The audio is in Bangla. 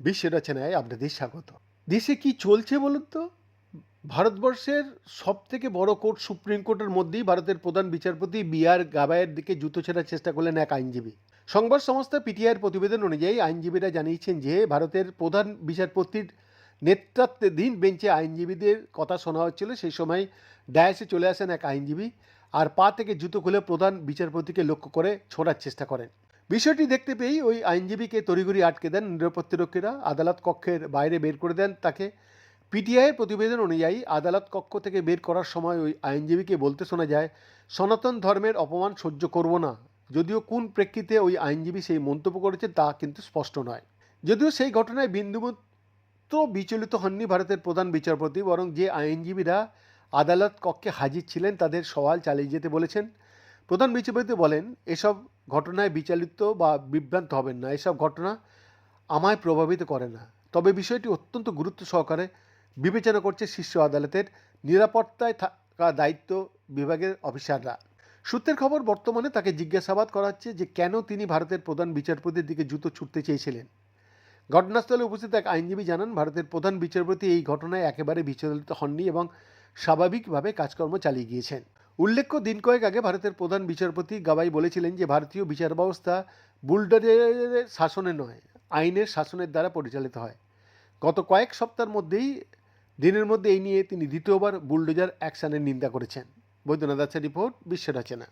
বিশ্ব রচনায় আপনাদের স্বাগত। দেশে কি চলছে বলুন তো? ভারতবর্ষের সব থেকে বড় কোর্ট, সুপ্রিম কোর্টের মধ্যেই ভারতের প্রধান বিচারপতি বি আর গাবায়ের দিকে জুতো ছেঁড়ার চেষ্টা করলেন এক আইনজীবী। সংবাদ সংস্থা পিটিআইয়ের প্রতিবেদন অনুযায়ী আইনজীবীরা জানিয়েছেন যে, ভারতের প্রধান বিচারপতির নেতৃত্বাধীন বেঞ্চে আইনজীবীদের কথা শোনা হচ্ছিল। সেই সময় ডায়াসে চলে আসেন এক আইনজীবী। আর পা থেকে জুতো খুলে প্রধান বিচারপতিকে লক্ষ্য করে ছোড়ার চেষ্টা করেন। বিষয়টি দেখতে পেয়েই ওই আইনজীবীকে তড়িঘড়ি আটকে দেন নিরাপত্তারক্ষীরা। আদালত কক্ষের বাইরে বের করে দেন তাকে। পিটিআইয়ের প্রতিবেদন অনুযায়ী আদালত কক্ষ থেকে বের করার সময় ওই আইনজীবীকে বলতে শোনা যায়, সনাতন ধর্মের অপমান সহ্য করব না। যদিও কোন প্রেক্ষিতে ওই আইনজীবী সেই মন্তব্য করেছে তা কিন্তু স্পষ্ট নয়। যদিও সেই ঘটনায় বিন্দুমাত্র বিচলিত হননি ভারতের প্রধান বিচারপতি, বরং যে আইনজীবীরা আদালত কক্ষে হাজির ছিলেন তাদের সওয়াল চালিয়ে যেতে বলেছেন। প্রধান বিচারপতি বলেন, এসব ঘটনায় বিচলিত বা বিভ্রান্ত হবেন না, এসব ঘটনা আমায় প্রভাবিত করে না। তবে বিষয়টি অত্যন্ত গুরুত্ব সহকারে বিবেচনা করছে শীর্ষ আদালতের নিরাপত্তায় থাকা দায়িত্ব বিভাগের অফিসাররা। সূত্রের খবর, বর্তমানে তাকে জিজ্ঞাসাবাদ করা হচ্ছে যে কেন তিনি ভারতের প্রধান বিচারপতির দিকে জুতো ছুটতে চেয়েছিলেন। ঘটনাস্থলে উপস্থিত এক আইনজীবী জানান, ভারতের প্রধান বিচারপতি এই ঘটনায় একেবারে বিচলিত হননি এবং স্বাভাবিকভাবে কাজকর্ম চালিয়ে গিয়েছেন। উল্লেখ্য, দিন কয়েক আগে ভারতের প্রধান বিচারপতি গাবাই বলেছিলেন যে, ভারতীয় বিচার ব্যবস্থা বুলডারের শাসনে নয়, আইনের শাসনের দ্বারা পরিচালিত হয়। গত কয়েক সপ্তাহের মধ্যেই, দিনের মধ্যে এই নিয়ে তিনি দ্বিতীয়বার বুলডোজার অ্যাকশানের নিন্দা করেছেন। বৈদ্যনাথ দাসের রিপোর্ট, বিশ্ব রচনা।